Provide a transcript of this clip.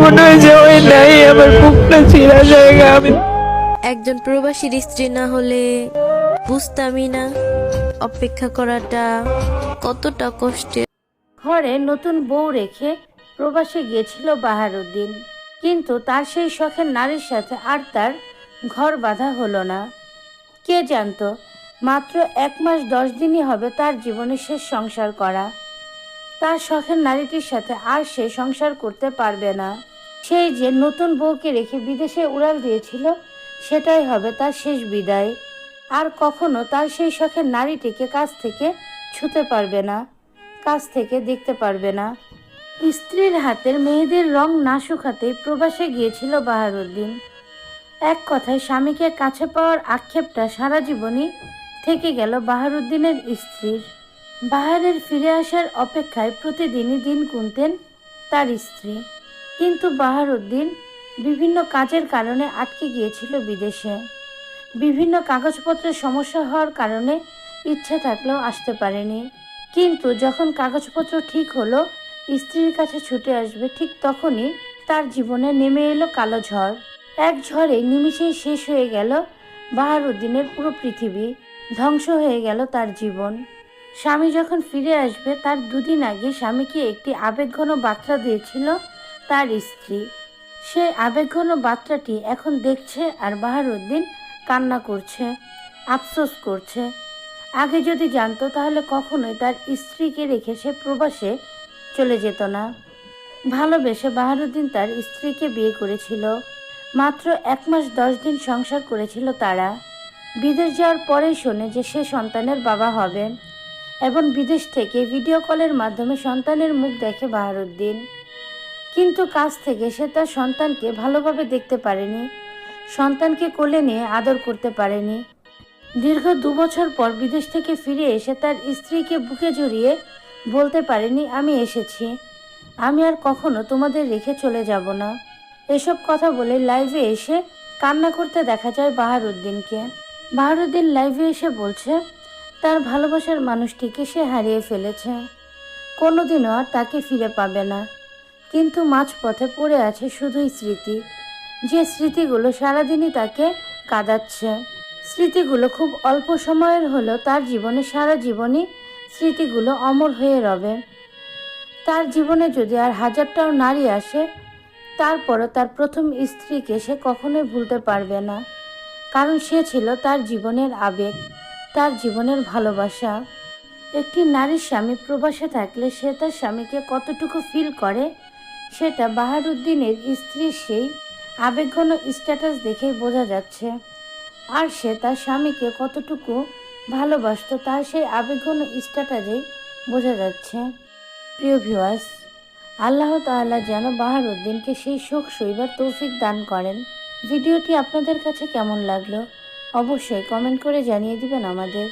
মনে হয় যে ওই নাই আমার বুকটা চিরা জায়গা আমি একজন প্রবাসীর স্ত্রী না হলে বুঝতামই না অপেক্ষা করাটা কতটা কষ্টের। ঘরে নতুন বউ রেখে প্রবাসে গিয়েছিল বাহারুদ্দিন কিন্তু তার সেই শখের নারীর সাথে আর তার ঘর বাঁধা হলো না। কে জানতো মাত্র এক মাস দশ দিনই হবে তার জীবনে শেষ সংসার করা। তার শখের নারীটির সাথে আর সে সংসার করতে পারবে না। সেই যে নতুন বউকে রেখে বিদেশে উড়াল দিয়েছিল, সেটাই হবে তার শেষ বিদায়। আর কখনো তার সেই শখের নারীটিকে কাছ থেকে ছুতে পারবে না, কাছ থেকে দেখতে পারবে না। স্ত্রীর হাতের মেয়েদের রং না শুকাতেই প্রবাসে গিয়েছিল বাহারুদ্দিন এক কথায় স্বামীকে কাছে পাওয়ার আক্ষেপটা সারা জীবনই থেকে গেল বাহারুদ্দিনের স্ত্রীর। বাহারের ফিরে আসার অপেক্ষায় প্রতিদিনই দিন গুনতেন তার স্ত্রী। কিন্তু বাহারুদ্দিন বিভিন্ন কাজের কারণে আটকে গিয়েছিল বিদেশে। বিভিন্ন কাগজপত্রের সমস্যা হওয়ার কারণে ইচ্ছে থাকলেও আসতে পারেনি। কিন্তু যখন কাগজপত্র ঠিক হলো, স্ত্রীর কাছে ছুটে আসবে ঠিক তখনই তার জীবনে নেমে এলো কালো ঝড়। এক ঝড়ে নিমিষেই শেষ হয়ে গেল বাহারুদ্দিনের পুরো পৃথিবী। ধ্বংস হয়ে গেল তার জীবন। স্বামী যখন ফিরে আসবে, তার দুদিন আগে স্বামীকে একটি আবেগঘন বার্তা দিয়েছিল তার স্ত্রী। সেই আবেগঘন বার্তাটি এখন দেখছে আর বাহারুদ্দিন কান্না করছে, আফসোস করছে। আগে যদি জানতো, তাহলে কখনোই তার স্ত্রীকে রেখে সে প্রবাসে চলে যেত না। ভালোবেসে বাহারুদ্দিন তার স্ত্রীকে বিয়ে করেছিল। মাত্র এক মাস দশ দিন সংসার করেছিল তারা। বিদেশ যাওয়ার পরেই শোনে যে সে সন্তানের বাবা হবে। এবং বিদেশ থেকে ভিডিও কলের মাধ্যমে সন্তানের মুখ দেখে বাহারুদ্দিন। কিন্তু কাছ থেকে সে তার সন্তানকে ভালোভাবে দেখতে পারেনি, সন্তানকে কোলে নিয়ে আদর করতে পারেনি। দীর্ঘ দু বছর পর বিদেশ থেকে ফিরে এসে তার স্ত্রীকে বুকে জড়িয়ে বলতে পারেনি, আমি এসেছি। আমি আর কখনো তোমাদের রেখে চলে যাব না। এসব কথা বলে লাইভে এসে কান্না করতে দেখা যায় বাহারুদ্দিনকে। বাহারুদ্দিন লাইভে এসে বলছে তার ভালোবাসার মানুষটিকে সে হারিয়ে ফেলেছে। কোনোদিনও আর তাকে ফিরে পাবে না। কিন্তু মাঝপথে পড়ে আছে শুধুই স্মৃতি, যে স্মৃতিগুলো সারাদিনই তাকে কাঁদাচ্ছে। স্মৃতিগুলো খুব অল্প সময়ের হলেও তার জীবনে সারা জীবনই স্মৃতিগুলো অমর হয়ে রবে। তার জীবনে যদি আর হাজারটাও নারী আসে, তারপরও তার প্রথম স্ত্রীকে সে কখনোই ভুলতে পারবে না, কারণ সে ছিল তার জীবনের আবেগ। তার জীবনের ভালোবাসা। একটি নারীর স্বামী প্রবাসে থাকলে সে তার স্বামীকে কতটুকু ফিল করে, সেটা বাহারুদ্দিনের স্ত্রীর সেই আবেগঘন স্ট্যাটাস দেখেই বোঝা যাচ্ছে। আর সে তার স্বামীকে কতটুকু ভালোবাসতো, তার সেই আবেগঘন স্ট্যাটাসেই বোঝা যাচ্ছে। প্রিয় ভিউয়ার্স আল্লাহ তাআলা যেন বাহারুদ্দিনকে সেই শোক সইবার তৌফিক দান করেন। ভিডিওটি আপনাদের কাছে কেমন লাগল? অবশ্যই কমেন্ট করে জানিয়ে দিবেন আমাদের।